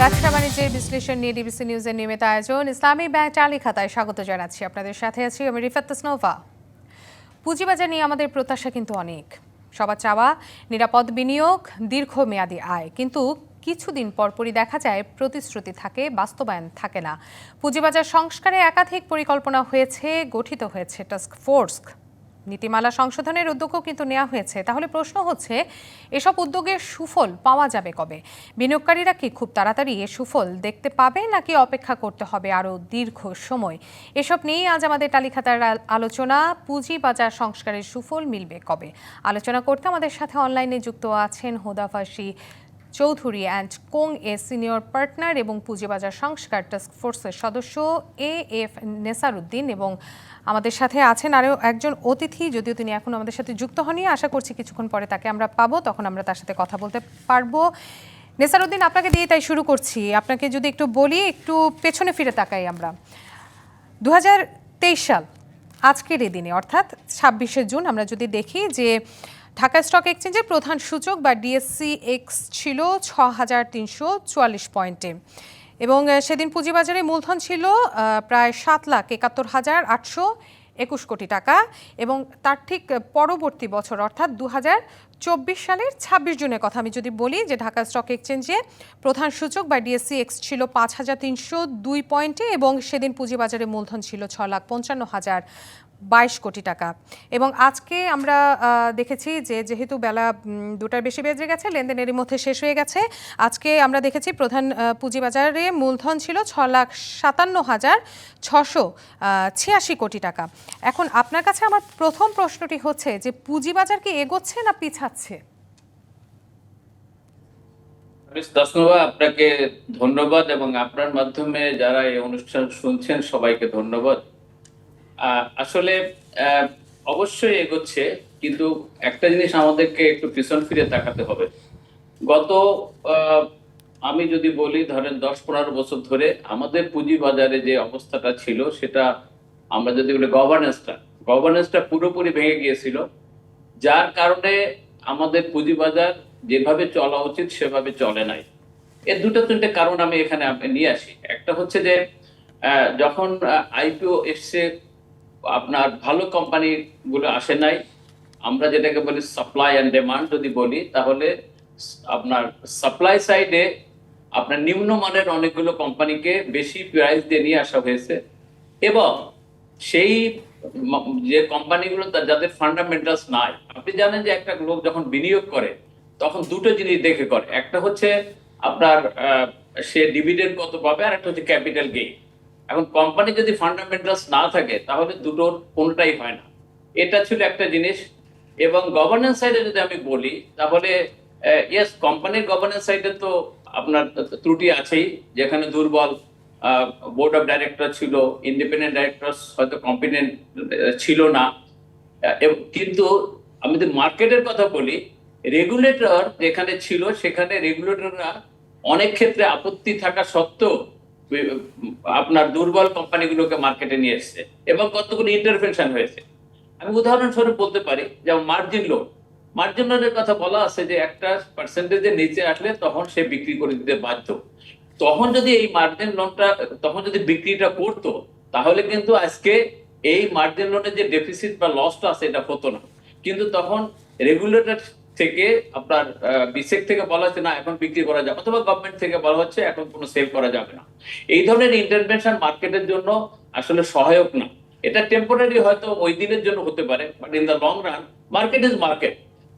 ব্যবসা বাণিজ্যের বিশ্লেষণ নিয়ে ডিবিসি নিউজের নিয়মিত আয়োজন। ইসলামী ব্যাংক চালি খাতায় স্বাগত জানাচ্ছি। আপনাদের সাথে আছি আমি রিফাত তাসনোভা পুঁজিবাজার নিয়ে আমাদের প্রত্যাশা কিন্তু অনেক। সবার চাওয়া, নিরাপদ বিনিয়োগ, দীর্ঘমেয়াদী আয়। কিন্তু কিছুদিন পরপরই দেখা যায় প্রতিশ্রুতি থাকে, বাস্তবায়ন থাকে না। পুঁজিবাজার সংস্কারে একাধিক পরিকল্পনা হয়েছে, গঠিত হয়েছে টাস্ক ফোর্স নীতিমালা সংশোধনের উদ্যোগও কিন্তু নেওয়া হয়েছে। তাহলে প্রশ্ন হচ্ছে, এসব উদ্যোগের সুফল পাওয়া যাবে কবে? বিনিয়োগকারীরা কি খুব তাড়াতাড়ি এ সুফল দেখতে পাবে নাকি অপেক্ষা করতে হবে আরও দীর্ঘ সময়? এসব নিয়েই আজ আমাদের তালিখাতার আল- আলোচনা। পুঁজি বাজার সংস্কারের সুফল মিলবে কবে? আলোচনা করতে আমাদের সাথে অনলাইনে যুক্ত আছেন হোদাফাসি চৌধুরী অ্যান্ড কোং এ সিনিয়র পার্টনার এবং পুঁজিবাজার সংস্কার টাস্ক ফোর্সের সদস্য এ এফ নেসারউদ্দিন এবং আমাদের সাথে আছেন আরও একজন অতিথি, যদিও তিনি এখন আমাদের সাথে যুক্ত হননি। আশা করছি কিছুক্ষণ পরে তাকে আমরা পাবো, তখন আমরা তার সাথে কথা বলতে পারব। নেসারউদ্দিন আপনাকে দিয়ে তাই শুরু করছি। আপনাকে যদি একটু বলি, একটু পেছনে ফিরে তাকাই আমরা। দু হাজার তেইশ সাল, আজকের এই দিনে, অর্থাৎ ছাব্বিশে জুন, আমরা যদি দেখি যে ঢাকা স্টক এক্সচেঞ্জের প্রধান সূচক বা ডিএসসি এক্স ছিল ছ হাজার তিনশো চুয়াল্লিশ পয়েন্টে। এবং সেদিন পুঁজিবাজারে মূলধন ছিল প্রায় সাত লাখ একাত্তর হাজার আটশো একুশ কোটি টাকা এবং তার ঠিক পরবর্তী বছর, অর্থাৎ দু চব্বিশ সালের ছাব্বিশ জুনের কথা আমি যদি বলি, যে ঢাকা স্টক এক্সচেঞ্জে প্রধান সূচক বা ডিএসসি এক্স ছিল পাঁচ হাজার তিনশো দুই পয়েন্টে এবং সেদিন পুঁজিবাজারে মূলধন ছিল ছ লাখ পঞ্চান্ন হাজার বাইশ কোটি টাকা। এবং আজকে আমরা দেখেছি যে যেহেতু বেলা দুটার বেশি বেজে গেছে লেনদেনের মধ্যে শেষ হয়ে গেছে। আজকে আমরা দেখেছি প্রধান পুঁজিবাজারে মূলধন ছিল ছ লাখ সাতান্ন হাজার ছশো ছিয়াশি কোটি টাকা। এখন আপনার কাছে আমার প্রথম প্রশ্নটি হচ্ছে যে পুঁজিবাজার কি এগোচ্ছে না পিছাচ্ছে? আপনাকে ধন্যবাদ এবং আপনার মাধ্যমে যারা এই অনুষ্ঠান শুনছেন সবাইকে ধন্যবাদ। আসলে অবশ্যই এগোচ্ছে, কিন্তু একটা জিনিস আমাদেরকে একটু পিছন ফিরে তাকাতে হবে। গত আমি যদি বলি, ধরেন দশ পনেরো বছর ধরে আমাদের পুঁজি বাজারে যে অবস্থাটা ছিল, সেটা আমরা যদি বলি গভর্নেন্সটা গভর্নেন্সটা পুরোপুরি ভেঙে গিয়েছিল, যার কারণে আমাদের পুঁজিবাজার যেভাবে চলা উচিত, সেভাবে চলে নাই। এর দুটো তিনটে কারণ আমি এখানে নিয়ে আসি। একটা হচ্ছে যে যখন আইপিও এসছে আপনার ভালো কোম্পানি গুলো আসে নাই, আমরা যেটাকে বলি সাপ্লাই অ্যান্ড ডিমান্ড যদি বলি, তাহলে আপনার সাপ্লাই সাইডে আপনার নিম্নমানের অনেকগুলো কোম্পানিকে বেশি প্রাইস দিয়ে নিয়ে আসা হয়েছে এবং সেই যে কোম্পানিগুলো যাদের ফান্ডামেন্টালস নাই, আপনি জানেন যে একটা লোক যখন বিনিয়োগ করে, তখন দুটো জিনিস দেখে করে, একটা হচ্ছে আপনার সে ডিভিডেন্ড কত পাবে আর একটা হচ্ছে ক্যাপিটাল গেইন এখন কোম্পানি যদি ফান্ডামেন্টালস না থাকে, তাহলে দুটোর কোনটাই হয় না। এটা ছিল একটা জিনিস। এবং গভর্নেন্স সাইডে যদি আমি বলি, তাহলে ইয়েস কোম্পানির গভর্নেন্স সাইডে তো আপনার ত্রুটি আছেই। যেখানে দুর্বল বোর্ড অফ ডাইরেক্টর ছিল ইন্ডিপেন্ডেন্ট ডাইরেক্টর হয়তো কম্পিটেন্ট ছিল না। কিন্তু আমি যদি মার্কেটের কথা বলি রেগুলেটর যেখানে ছিল, সেখানে রেগুলেটররা অনেক ক্ষেত্রে আপত্তি থাকা সত্ত্বেও আপনার দুর্বল কোম্পানিগুলোকে মার্কেটে নিয়ে এসছে এবং কতগুলো ইন্টারভেনশন হয়েছে। আমি উদাহরণস্বরূপ বলতে পারি, যেমন মার্জিন লোন মার্জিন লোনের কথা বলা আছে যে একটা পার্সেন্টেজের নিচে আসলে তখন সে বিক্রি করে দিতে বাধ্য। তখন যদি এই মার্জিন লোনটা তখন যদি বিক্রিটা করতো, তাহলে কিন্তু আজকে এই মার্জিন লোনের যে ডেফিসিট বা লসটা আছে, এটা হতো না। কিন্তু তখন রেগুলেটর থেকে আপনার বিসেক থেকে বলা হচ্ছে না, এখন বিক্রি করা যাবে, অথবা গভর্নমেন্ট থেকে বলা হচ্ছে এখন কোনো সেল করা যাবে না। এই ধরনের ইন্টারভেনশন মার্কেটের জন্য আসলে সহায়ক না। এটা টেম্পোরারি হয়তো ওই দিনের জন্য হতে পারে but in the long run market is market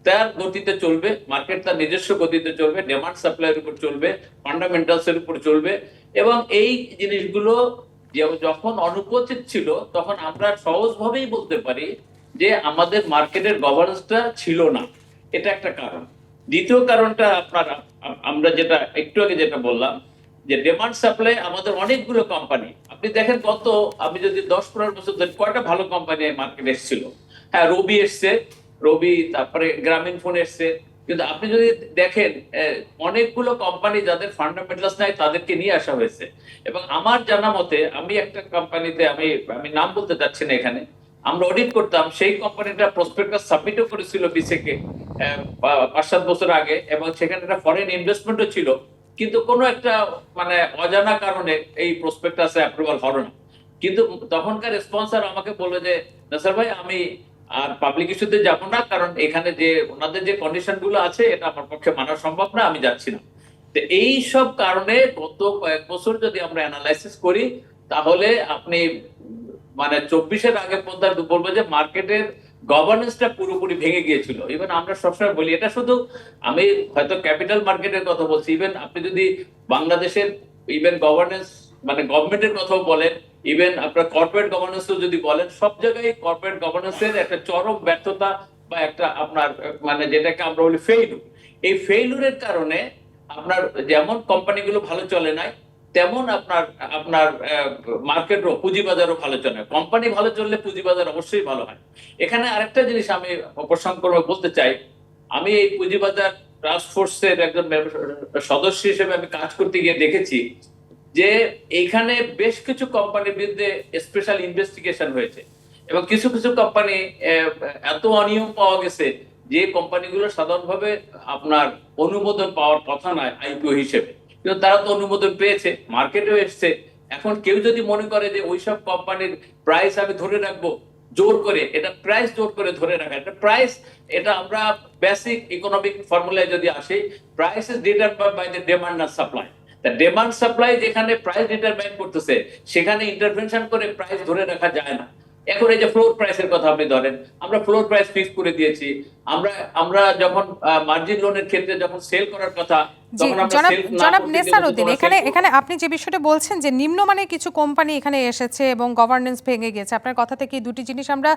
তার গতিতে চলবে মার্কেট তার নিজস্ব গতিতে চলবে ডিমান্ড সাপ্লাইয়ের উপর চলবে ফান্ডামেন্টালস এর উপর চলবে, এবং এই জিনিসগুলো যখন অনুপস্থিত ছিল, তখন আমরা সহজভাবেই বলতে পারি যে আমাদের মার্কেটের গভর্নেন্সটা ছিল না। এটা একটা কারণ। দ্বিতীয় কারণটা আপনার, আমরা যেটা, একটু আগে যেটা বললাম, যে ডিমান্ড সাপ্লাই আমাদের অনেকগুলো কোম্পানি আপনি দেখেন কত, আমি যদি দশ পনেরো বছর ধরে কয়টা ভালো কোম্পানি মার্কেটে এসেছিল? হ্যাঁ রবি এসছে, রবি, তারপরে গ্রামীণ ফোন এসছে। কিন্তু আপনি যদি দেখেন অনেকগুলো কোম্পানি যাদের ফান্ডামেন্টালস নাই, তাদেরকে নিয়ে আসা হয়েছে। এবং আমার জানা মতে, আমি একটা কোম্পানিতে আমি আমি নাম বলতে চাচ্ছি না এখানে আমরা অডিট করতাম, সেই কোম্পানিটা প্রসপেক্টাস সাবমিটও করেছিল বিসেকে পাঁচ সাত বছর আগে, এবং সেখানে একটা ফরেন ইনভেস্টমেন্টও ছিল। কিন্তু কোনো একটা মানে অজানা কারণে এই প্রসপেক্টাসে অ্যাপ্রুভাল হলো না। কিন্তু তখনকার স্পন্সর আমাকে বলল যে, নাসার ভাই, আমি আর পাবলিক ইস্যুতে যাব না, কারণ এখানে যে, ওনাদের যে কন্ডিশনগুলো আছে, এটা আমার পক্ষে মানা সম্ভব না, আমি যাচ্ছি না। এই সব কারণে গত কয়েক বছর যদি আমরা অ্যানালাইসিস করি, তাহলে আপনি মানে চব্বিশের আগে পর্যন্ত বলব যে মার্কেটের গভর্নেন্সটা পুরোপুরি ভেঙে গিয়েছিল। ইভেন আমরা সবসময় বলি, এটা শুধু আমি হয়তো ক্যাপিটাল মার্কেটের কথা বলছি ইভেন আপনি যদি বাংলাদেশের ইভেন গভর্নেন্স মানে গভর্নমেন্টের কথাও বলেন ইভেন আপনার কর্পোরেট গভর্নেন্সও যদি বলেন, সব জায়গায় কর্পোরেট গভর্নেন্সের একটা চরম ব্যর্থতা বা একটা আপনার মানে যেটাকে আমরা বলি ফেইলুর এই ফেইলুরের কারণে আপনার যেমন কোম্পানিগুলো ভালো চলে নাই তেমন আপনার আপনার মার্কেট মার্কেটও, পুঁজিবাজারও ভালো চলে। কোম্পানি ভালো চললে পুঁজিবাজার অবশ্যই ভালো হয়। এখানে আরেকটা জিনিস আমি উপসংক্রমে বলতে চাই, আমি এই পুঁজিবাজার টাস্ক ফোর্সের একজন সদস্য হিসেবে আমি কাজ করতে গিয়ে দেখেছি যে এইখানে বেশ কিছু কোম্পানির বিরুদ্ধে স্পেশাল ইনভেস্টিগেশন হয়েছে। এবং কিছু কিছু কোম্পানি এত অনিয়ম পাওয়া গেছে যে কোম্পানিগুলো সাধারণভাবে আপনার অনুমোদন পাওয়ার কথা নয়, আইপিও হিসেবে। কিন্তু তারা তো অনুমোদন পেয়েছে, মার্কেটেও এসছে। এখন কেউ যদি মনে করে যে ওইসব কোম্পানির প্রাইস আমি ধরে রাখব, জোর করে, এটা প্রাইস জোর করে ধরে রাখা, এটা প্রাইস এটা আমরা বেসিক ইকোনমিক ফর্মুলায় যদি আসি price is determined by the demand R supply তা ডিমান্ড সাপ্লাই যেখানে প্রাইস ডিটারমাইন করতেছে, সেখানে ইন্টারভেনশন করে প্রাইস ধরে রাখা যায় না। এখন এই যে ফ্লোর প্রাইসের কথা আপনি ধরেন, আমরা ফ্লোর প্রাইস ফিক্স করে দিয়েছি আমরা আমরা যখন মার্জিন লোনের ক্ষেত্রে যখন সেল করার কথা জনাব এখানে এখানে আপনি যে বিষয়টা বলছেন যে নিম্নমানের কিছু কোম্পানি এখানে এসেছে এবং গভর্নেন্স ভেঙে গেছে আপনার কথা থেকে দুটি জিনিস আমরা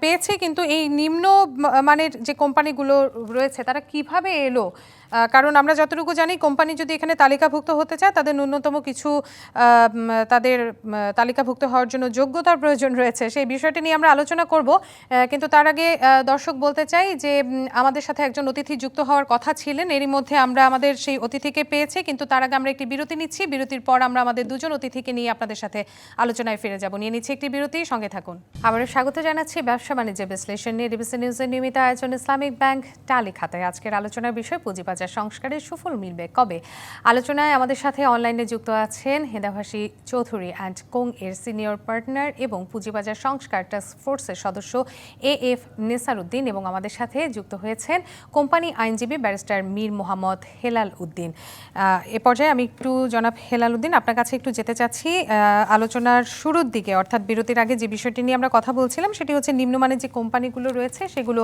পেয়েছি? কিন্তু এই নিম্ন মানের যে কোম্পানিগুলো রয়েছে তারা কীভাবে এলো? কারণ আমরা যতটুকু জানি কোম্পানি যদি এখানে তালিকাভুক্ত হতে চায় তাদের ন্যূনতম কিছু তাদের তালিকাভুক্ত হওয়ার জন্য যোগ্যতার প্রয়োজন রয়েছে। সেই বিষয়টি নিয়ে আমরা আলোচনা করব কিন্তু তার আগে আহ, দর্শক বলতে চাই যে আমাদের সাথে একজন অতিথি যুক্ত হওয়ার কথা ছিলেন। এরই মধ্যে আমরা আমাদের সেই অতিথিকে পেয়েছি, কিন্তু তার আগে আমরা একটি বিরতি নিচ্ছি। বিরতির পর আমরা আমাদের দুজন অতিথিকে নিয়ে আপনাদের সাথে আলোচনায় ফিরে যাব। নিয়ে নিচ্ছি একটি বিরতি। সঙ্গে থাকুন। আবারও স্বাগত জানাচ্ছি ব্যবসা বাণিজ্য বিশ্লেষণ নিয়ে। ডিবিসি নিউজের নিয়মিত আয়োজন ইসলামিক ব্যাংক টালি খাতায় আজকের আলোচনার বিষয় পুঁজিবাজার সংস্কারের সুফল মিলবে কবে? আলোচনায় আমাদের সাথে অনলাইনে যুক্ত আছেন হেদাভাসী চৌধুরী অ্যান্ড কোং এর সিনিয়র পার্টনার এবং পুঁজিবাজার সংস্কার টাস্ক ফোর্সের সদস্য এ এফ নেসার উদ্দিন এবং আমাদের সাথে যুক্ত হয়েছেন কোম্পানি আইনজীবী ব্যারিস্টার মীর মোহাম্মদ হেলাল উদ্দিন। এ পর্যায়ে আমি একটু জনাব হেলাল উদ্দিন, আপনার কাছে একটু যেতে চাচ্ছি। আলোচনার শুরুর দিকে, অর্থাৎ বিরতির আগে যে বিষয়টি নিয়ে আমরা কথা বলছিলাম, সেটি হচ্ছে নিম্নমানের যে কোম্পানিগুলো রয়েছে, সেগুলো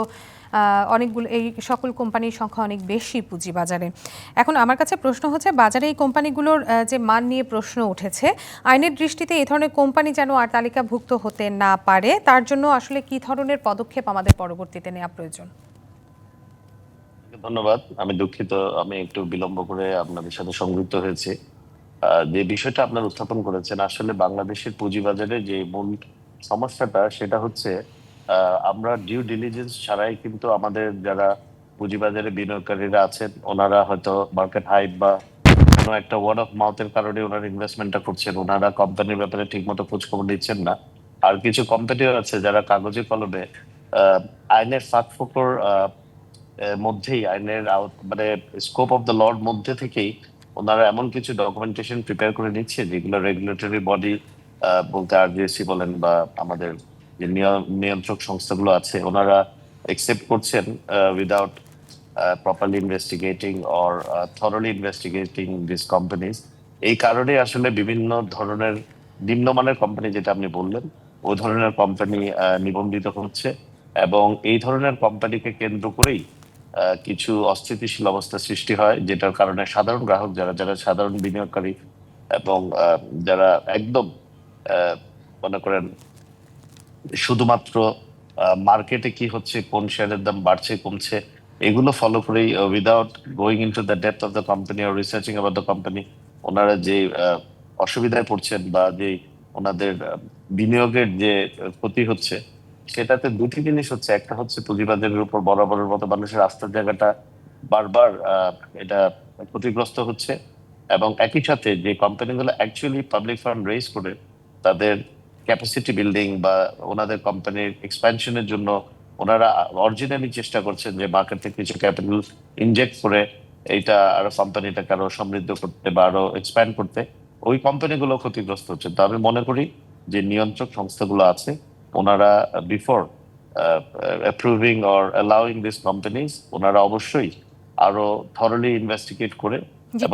অনেকগুলো, এই সকল কোম্পানির সংখ্যা অনেক বেশি পুঁজিবাজারে। এখন আমার কাছে প্রশ্ন হচ্ছে, বাজারে এই কোম্পানিগুলোর যে মান নিয়ে প্রশ্ন উঠেছে, আইনের দৃষ্টিতে এই ধরনের কোম্পানি যেন আর তালিকাভুক্ত হতে না পারে, তার জন্য আসলে কি ধরনের পদক্ষেপ আমাদের পরবর্তীতে নেওয়া প্রয়োজন। ধন্যবাদ। আমি দুঃখিত, আমি একটু বিলম্ব করে আপনাদের সাথে সংযুক্ত হয়েছি। যে বিষয়টা আপনার উত্থাপন করেছেন, আসলে বাংলাদেশের পুঁজিবাজারে যে মূল সমস্যাটা, সেটা হচ্ছে আমরা ডিউ ডিলিজেন্স ছাড়াই কিন্তু আমাদের যারা পুঁজিবাজারে বিনিয়োগকারীরা আছেন, ওনারা হয়তো মার্কেট হাইপ বা কোনো একটা ওয়ার্ড অফ মাউথের কারণে ওনারা ইনভেস্টমেন্টটা করছেন। ওনারা কোম্পানির ব্যাপারে ঠিকমতো খোঁজ খবর নিচ্ছেন না। আর কিছু কোম্পানিও আছে যারা কাগজে কলমে আইনের ফাঁক ফোকর মধ্যেই আইনের মানে স্কোপ অফ দ্য লর মধ্যে থেকেই ওনারা এমন কিছু ডকুমেন্টেশন প্রিপেয়ার করে নিচ্ছে যেগুলো রেগুলেটরি বডি বলতে আরজিএসসি বলেন বা আমাদের যে নিয়- নিয়ন্ত্রক সংস্থাগুলো আছে, ওনারা একসেপ্ট করছেন without properly investigating or thoroughly investigating this companies এই কারণে আসলে বিভিন্ন ধরনের নিম্নমানের কোম্পানি যেটা আপনি বললেন, ওই ধরনের কোম্পানি নিবন্ধিত হচ্ছে। এবং এই ধরনের কোম্পানিকে কেন্দ্র করেই কিছু অস্থিতিশীল অবস্থা সৃষ্টি হয়, যেটার কারণে সাধারণ গ্রাহক যারা যারা সাধারণ বিনিয়োগকারী এবং যারা একদম মনে করেন শুধুমাত্র মার্কেটে কি হচ্ছে, কোন শেয়ারের দাম বাড়ছে, কমছে, এগুলো ফলো করেই without going into the depth of the company R researching about the company ওনারা যে অসুবিধায় পড়ছেন বা যে ওনাদের বিনিয়োগের যে ক্ষতি হচ্ছে সেটাতে দুটি জিনিস হচ্ছে, একটা হচ্ছে পুঁজিবাজারের উপর বরাবরের মতো মানুষের আস্থার জায়গাটা বারবার এটা ক্ষতিগ্রস্ত হচ্ছে এবং একই সাথে যে কোম্পানিগুলো অ্যাকচুয়ালি পাবলিক ফান্ড রেজ করে, তাদের ক্যাপাসিটি বিল্ডিং বা ওনাদের কোম্পানির এক্সপ্যানশনের জন্য ওনারা অরিজিনালি চেষ্টা করছেন যে মার্কেট থেকে কিছু ক্যাপিটাল ইনজেক্ট করে এইটা আরও কোম্পানিটাকে আরও সমৃদ্ধ করতে বা আরও এক্সপ্যান্ড করতে। ওই কোম্পানিগুলো ক্ষতিগ্রস্ত হচ্ছে। তো আমি মনে করি যে নিয়ন্ত্রক সংস্থাগুলো আছে ওনারা before approving or allowing this companies ওনারা অবশ্যই আরও থরলি ইনভেস্টিগেট করে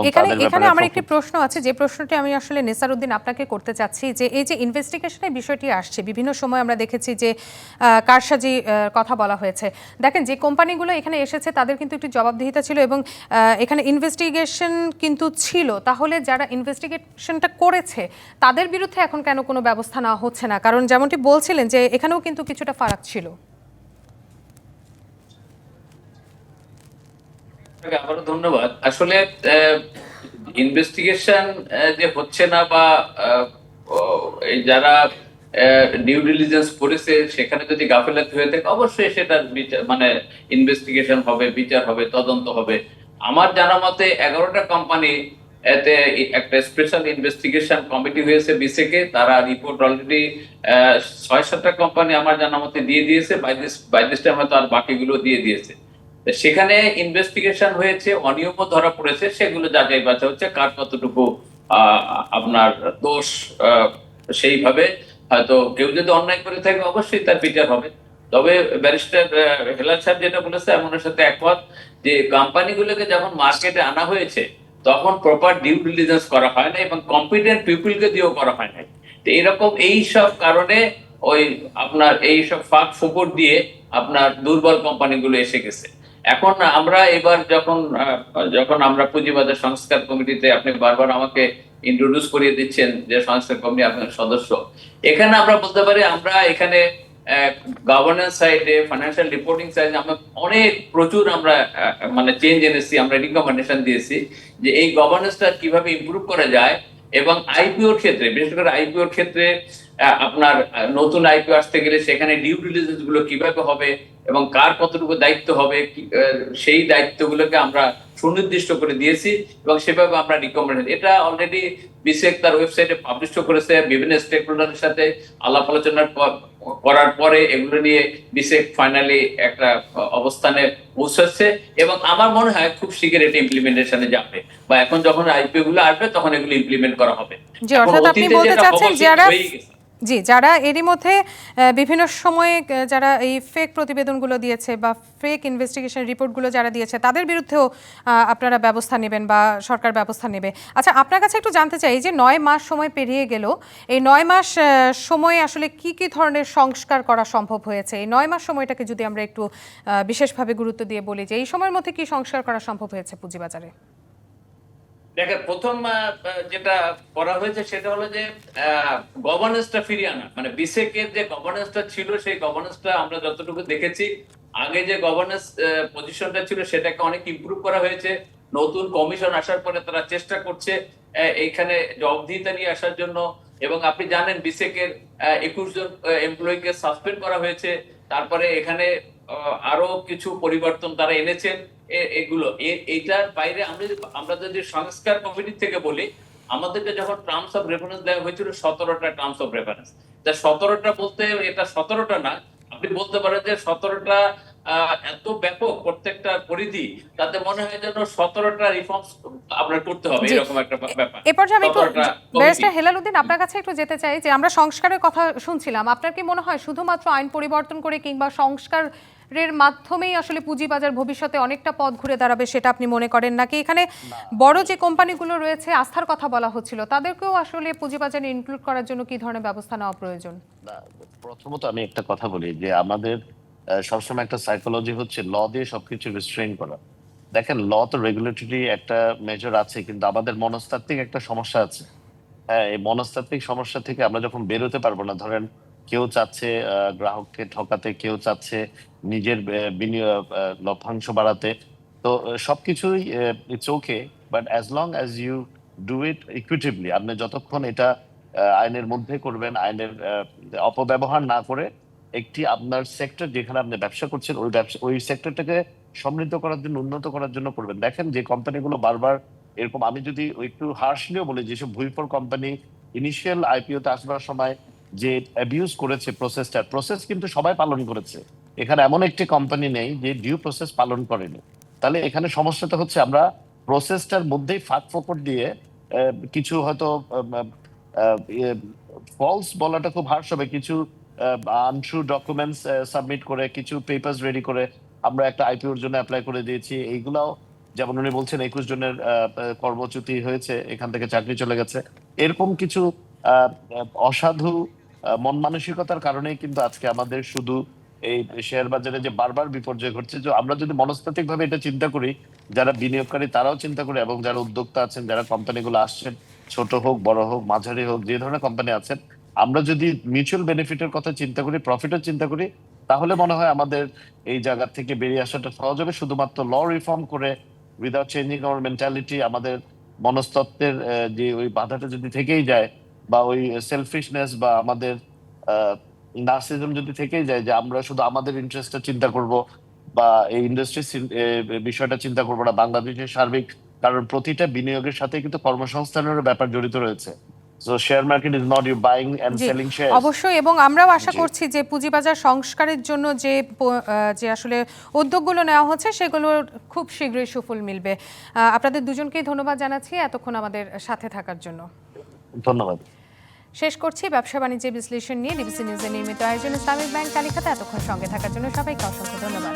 এখানে এখানে আমার একটি প্রশ্ন আছে যে প্রশ্নটি আমি আসলে নেসারউদ্দিন আপনাকে করতে চাচ্ছি যে এই যে ইনভেস্টিগেশনের বিষয়টি আসছে বিভিন্ন সময় আমরা দেখেছি যে কারসাজি কথা বলা হয়েছে। দেখেন যে কোম্পানিগুলো এখানে এসেছে তাদের কিন্তু একটি জবাবদিহিতা ছিল এবং এখানে ইনভেস্টিগেশন কিন্তু ছিল। তাহলে যারা ইনভেস্টিগেশনটা করেছে তাদের বিরুদ্ধে এখন কেন কোনো ব্যবস্থা নেওয়া হচ্ছে না? কারণ যেমনটি বলছিলেন যে এখানেও কিন্তু কিছুটা ফারাক ছিল। আপনাকে আবারও ধন্যবাদ। আসলে ইনভেস্টিগেশন যে হচ্ছে না বা যারা ডিউ ডিলিজেন্স করেছে, সেখানে যদি গাফিলাতি হয়ে থাকে, অবশ্যই সেটার বিচার মানে ইনভেস্টিগেশন হবে, বিচার হবে, তদন্ত হবে। আমার জানা মতে, এগারোটা কোম্পানি এতে একটা স্পেশাল ইনভেস্টিগেশন কমিটি হয়েছে বিসেকে। তারা রিপোর্ট অলরেডি ছয় সাতটা কোম্পানি আমার জানা মতে দিয়ে দিয়েছে। By this by this time হয়তো আর বাকিগুলো দিয়ে দিয়েছে। সেখানে ইনভেস্টিগেশন হয়েছে, অনিয়মও ধরা পড়েছে, সেগুলো যাচাই বাছা হচ্ছে, কার কতটুকু আপনার দোষ সেইভাবে। হয়তো কেউ যদি অন্যায় করে থাকে অবশ্যই তার বিচার হবে। তবে ব্যারিস্টার হেলাল সাহেব যেটা বলেছে এমনের সাথে একমত যে কোম্পানিগুলোকে যখন মার্কেটে আনা হয়েছে, তখন প্রপার ডিউ ডিলিজেন্স করা হয় না এবং কম্পিটেন্ট পিপুলকে দিয়েও করা হয় না এরকম এই সব কারণে ওই আপনার এই সব ফাঁক ফুকুর দিয়ে আপনার দুর্বল কোম্পানিগুলো এসে গেছে। এখন আমরা এবার যখন যখন আমরা পুঁজিবাজার সংস্কার কমিটিতে আপনি বারবার আমাকে ইন্ট্রোডিউস করিয়ে দিচ্ছেন যে সংস্কার কমিটি আপনার সদস্য, এখানে আমরা বলতে পারি আমরা এখানে গভর্নেন্স সাইডে ফাইন্যান্সিয়াল রিপোর্টিং সাইডে আমরা অনেক প্রচুর আমরা মানে চেঞ্জ এনেছি, আমরা রিকমেন্ডেশন দিয়েছি যে এই গভর্নেন্সটা কীভাবে ইমপ্রুভ করা যায় এবং আইপিওর ক্ষেত্রে, বিশেষ করে আইপিওর ক্ষেত্রে আপনার নতুন আইপিও আসতে গেলে সেখানে ডিউ ডিলিজেন্সগুলো কীভাবে হবে এবং কার কতটুকু দায়িত্ব হবে সেই দায়িত্বগুলোকে আমরা সুনির্দিষ্ট করে দিয়েছি এবং সেভাবে আমরা রিকমেন্ড এটা অলরেডি বিসেক তার ওয়েবসাইটে পাবলিশ করেছে বিভিন্ন স্টেক হোল্ডারের সাথে আলাপ আলোচনা ক- করার পরে এগুলো নিয়ে বিসেক ফাইনালি একটা অবস্থানে পৌঁছাচ্ছে এবং আমার মনে হয় খুব শীঘ্র এটা ইমপ্লিমেন্টেশনে যাবে বা এখন যখন আইপিও গুলো আসবে তখন এগুলো ইমপ্লিমেন্ট করা হবে অর্থাৎ আপনি বলতে চাচ্ছেন যারা হয়েই গেছে। জি, যারা এরই মধ্যে বিভিন্ন সময়ে যারা এই ফেক প্রতিবেদনগুলো দিয়েছে বা ফেক ইনভেস্টিগেশন রিপোর্টগুলো যারা দিয়েছে, তাদের বিরুদ্ধেও আপনারা ব্যবস্থা নেবেন বা সরকার ব্যবস্থা নেবে। আচ্ছা আপনার কাছে একটু জানতে চাই যে নয় মাস সময় পেরিয়ে গেল, এই নয় মাস সময়ে আসলে কি কি ধরনের সংস্কার করা সম্ভব হয়েছে? এই নয় মাস সময়টাকে যদি আমরা একটু বিশেষভাবে গুরুত্ব দিয়ে বলি যে, এই সময়ের মধ্যে কি সংস্কার করা সম্ভব হয়েছে পুঁজিবাজারে? দেখেন, প্রথম যেটা করা হয়েছে সেটা হলো যে গভর্নেন্সটা ফিরিয়ে আনা। মানে বিসেকের যে গভর্নেন্সটা ছিল, সেই গভর্নেন্সটা আমরা যতটুকু দেখেছি, আগে যে গভর্নেন্স পজিশনটা ছিল, সেটাকে অনেক ইমপ্রুভ করা হয়েছে। নতুন কমিশন আসার পরে তারা চেষ্টা করছে এইখানে জবাবদিহিতা নিয়ে আসার জন্য। এবং আপনি জানেন বিসেকের একুশ জন এমপ্লয়িকে সাসপেন্ড করা হয়েছে। তারপরে এখানে আরও কিছু পরিবর্তন তারা এনেছেন। এগুলো। এটার এইটার বাইরে আমরা আমরা যদি সংস্কার কমিটি থেকে বলি, আমাদেরকে যখন টার্মস অফ রেফারেন্স দেওয়া হয়েছিল, সতেরোটা টার্মস অফ রেফারেন্স তা সতেরোটা বলতে, এটা সতেরোটা না, আপনি বলতে পারেন যে সতেরোটা এত ব্যাপক প্রত্যেকটা পরিধি তাতে মনে হয় যেন সতেরোটা রিফর্মস আপনার করতে হবে এরকম একটা ব্যাপার। এ পর্যায়ে আমি একটু 17টা committee। ব্যারিস্টার হেলালুদ্দিন আপনার কাছে একটু যেতে চাই যে আমরা সংস্কারের কথা শুনছিলাম। আপনার কি মনে হয় শুধুমাত্র আইন পরিবর্তন করে কিংবা সংস্কারের মাধ্যমেই আসলে পুঁজিবাজার ভবিষ্যতে অনেকটা পথ ঘুরে দাঁড়াবে সেটা আপনি মনে করেন? নাকি এখানে বড় যে কোম্পানিগুলো রয়েছে আস্থার কথা বলা হচ্ছিল তাদেরকেও আসলে পুঁজিবাজারে ইনক্লুড করার জন্য কি ধরনের ব্যবস্থা নেওয়া প্রয়োজন? প্রথমত আমি একটা কথা বলি যে আমাদের সবসময় একটা সাইকোলজি হচ্ছে ল দিয়ে সবকিছু রিস্ট্রেন করা। দেখেন ল তো রেগুলেটরি একটা মেজর আছে, কিন্তু আমাদের মনস্তাত্ত্বিক একটা সমস্যা আছে। হ্যাঁ এই মনস্তাত্ত্বিক সমস্যা থেকে আমরা যখন বেরোতে পারব না, ধরেন কেউ চাচ্ছে গ্রাহককে ঠকাতে, কেউ চাচ্ছে নিজের বিনিয়োগ লভ্যাংশ বাড়াতে, তো সবকিছুই it's okay but as long as you do it equitably আপনি যতক্ষণ এটা আইনের মধ্যে করবেন, আইনের অপব্যবহার না করে একটি আপনার সেক্টর যেখানে আপনি ব্যবসা করছেন, ওই ব্যবসা, ওই সেক্টরটাকে সমৃদ্ধ করার জন্য, উন্নত করার জন্য করবেন। দেখেন যে কোম্পানিগুলো বারবার এরকম, আমি যদি একটু হার্শলিও বলি, যেসব ভুইফোর কোম্পানি ইনিশিয়াল আইপিওতে আসবার সময় যে অ্যাবিউজ করেছে প্রসেসটা প্রসেস কিন্তু সবাই পালন করেছে। এখানে এমন একটি কোম্পানি নেই যে ডিউ প্রসেস পালন করেনি। তাহলে এখানে সমস্যাটা হচ্ছে আমরা প্রসেসটার মধ্যেই ফাঁক ফোকর দিয়ে কিছু হয়তো ফলস বলাটা খুব হার্শ হবে। কিছু আনট্রু ডকুমেন্টস সাবমিট করে কিছু পেপার্স রেডি করে আমরা একটা আইপিওর জন্য অ্যাপ্লাই করে দিয়েছি। এইগুলাও, যেমন উনি বলছেন, একুশ জনের কর্মচ্যুতি হয়েছে, এখান থেকে চাকরি চলে গেছে। এরকম কিছু অসাধু মন মানসিকতার কারণেই কিন্তু আজকে আমাদের শুধু এই শেয়ার বাজারে যে বারবার বিপর্যয় ঘটছে, যে আমরা যদি মনস্তাত্ত্বিক ভাবে এটা চিন্তা করি, যারা বিনিয়োগকারী তারাও চিন্তা করে, এবং যারা উদ্যোক্তা আছেন, যারা কোম্পানিগুলো আসছেন, ছোট হোক, বড় হোক, মাঝারি হোক, যে ধরনের কোম্পানি আছেন আমরা যদি মিউচুয়াল বেনিফিটের কথা চিন্তা করি প্রফিটের চিন্তা করি, তাহলে মনে হয় আমাদের এই জায়গা থেকে বেরিয়ে আসাটা সহজ হবে। শুধুমাত্র ল রিফর্ম করে উইদাউট চেঞ্জিং আওয়ার মেন্টালিটি আমাদের মনস্তত্ত্বের যে ওই বাধাটা যদি থেকেই যায় বা ওই সেলফিশনেস বা আমাদের নার্সিজম যদি থেকেই যায়, যে আমরা শুধু আমাদের ইন্টারেস্টটা চিন্তা করব বা এই ইন্ডাস্ট্রি বিষয়টা চিন্তা করব না, বাংলাদেশের সার্বিক কারণ প্রতিটা বিনিয়োগের সাথে কিন্তু কর্মসংস্থানের ব্যাপার জড়িত রয়েছে। So share market is not you buying and selling share অবশ্যই এবং আমরাও আশা করছি যে পুঁজিবাজার সংস্কারের জন্য যে যে আসলে উদ্যোগগুলো নেওয়া হচ্ছে সেগুলোর খুব শীঘ্রই সুফল মিলবে। আপনাদের দুজনকেই ধন্যবাদ জানাচ্ছি এতক্ষণ আমাদের সাথে থাকার জন্য। ধন্যবাদ। শেষ করছি ব্যবসা বাণিজ্য বিশ্লেষণ নিয়ে ডিবিসি নিউজের নিয়মিত আয়োজন ইসলামিক ব্যাংক তালিকাতে এতক্ষণ সঙ্গে থাকার জন্য সবাইকে অসংখ্য ধন্যবাদ।